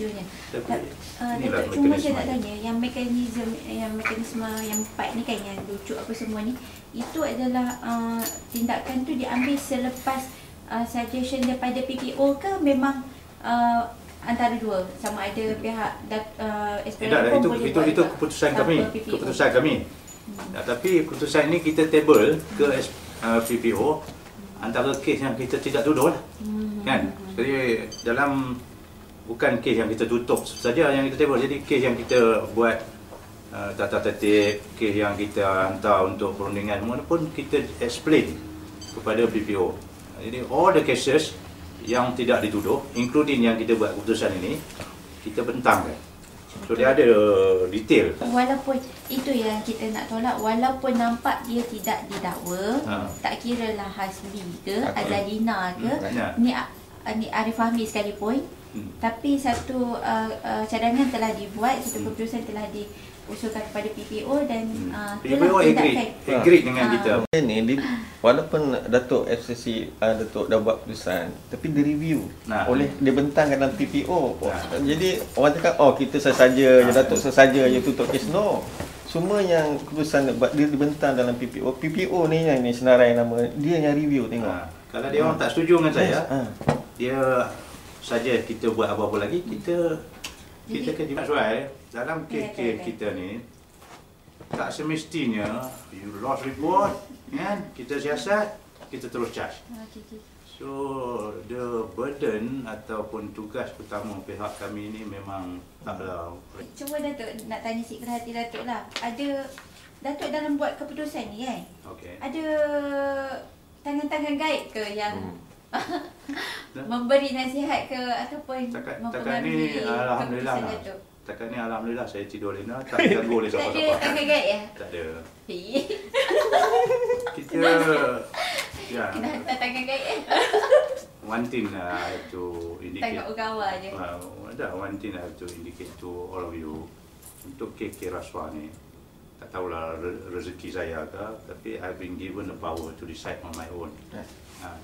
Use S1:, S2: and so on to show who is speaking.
S1: idenya.
S2: Tapi
S1: Uh, Datuk, cuma saya nak tanya, yang mekanisme yang mekanisme yang empat ni kan yang lucu apa semua ni, itu adalah uh, tindakan tu diambil selepas uh, suggestion daripada PPO ke memang uh, antara dua sama ada pihak dat, uh,
S2: Tidak,
S1: pun
S2: itu
S1: boleh
S2: itu itu keputusan kami,
S1: PPO.
S2: keputusan kami. Nah, tapi keputusan ini kita table ke S- uh, PPO antara kes yang kita tidak tuduh lah.
S1: Hmm.
S2: Kan? Jadi dalam bukan kes yang kita tutup saja yang kita table. Jadi kes yang kita buat uh, tata tertib, kes yang kita hantar untuk perundingan semua pun kita explain kepada PPO. Jadi all the cases yang tidak dituduh, including yang kita buat keputusan ini, kita bentangkan. So dia ada detail.
S1: Walaupun itu yang kita nak tolak Walaupun nampak dia tidak didakwa
S2: Ha.
S1: Tak kira lah Hasbi ke. Azalina ke
S2: Hmm,
S1: ni Arif Fahmi sekalipun
S2: Hmm.
S1: Tapi satu uh, uh, cadangan telah dibuat Satu
S2: Hmm.
S1: keputusan telah diusulkan kepada PPO Dan
S2: Hmm.
S1: uh,
S2: PPO agree, agree dengan
S1: Ah.
S2: kita.
S3: Ni di, walaupun Datuk FCC uh, Datuk dah buat keputusan tapi dia review
S2: Nah.
S3: oleh dia bentangkan dalam PPO.
S2: Nah.
S3: Jadi orang cakap oh kita sesaja je
S2: Nah.
S3: Datuk sesaja je tutup kes no. Semua yang keputusan buat dia dibentang dalam PPO. PPO ni yang ni senarai nama dia yang review tengok.
S2: Ha, kalau dia orang tak setuju dengan saya,
S3: Ha.
S2: Dia saja kita buat apa-apa lagi, kita kita
S1: Jadi-
S2: kena soal dalam
S1: Ya,
S2: kes-kes
S1: ya, ya.
S2: kita ni tak semestinya you lost report kan kita siasat kita terus charge
S1: okay, okay.
S2: so the burden ataupun tugas utama pihak kami ni memang taklah
S1: Cuma Datuk nak tanya sikit hati Datuk lah Ada Datuk dalam buat keputusan ni kan
S2: okey
S1: Ada tangan-tangan gaib ke yang
S2: Hmm.
S1: Memberi nasihat ke ataupun
S2: takat
S1: mempengaruhi
S2: ni, Alhamdulillah
S1: keputusan
S2: lah.
S1: Datuk?
S2: Setakat ni Alhamdulillah saya tidur lena tak diganggu oleh
S1: Tak ada
S2: siapa-siapa
S1: tangan gaib ya?
S2: tak ada kita ya
S1: Kena hantar tangan gaib eh?
S2: one thing I have to indicate
S1: Tengok ugawa je
S2: uh, ada one thing I have to indicate to all of you untuk KK Rasuah ni tak tahulah re- rezeki saya ke tapi I've been given the power to decide on my own
S3: Ya.
S2: uh,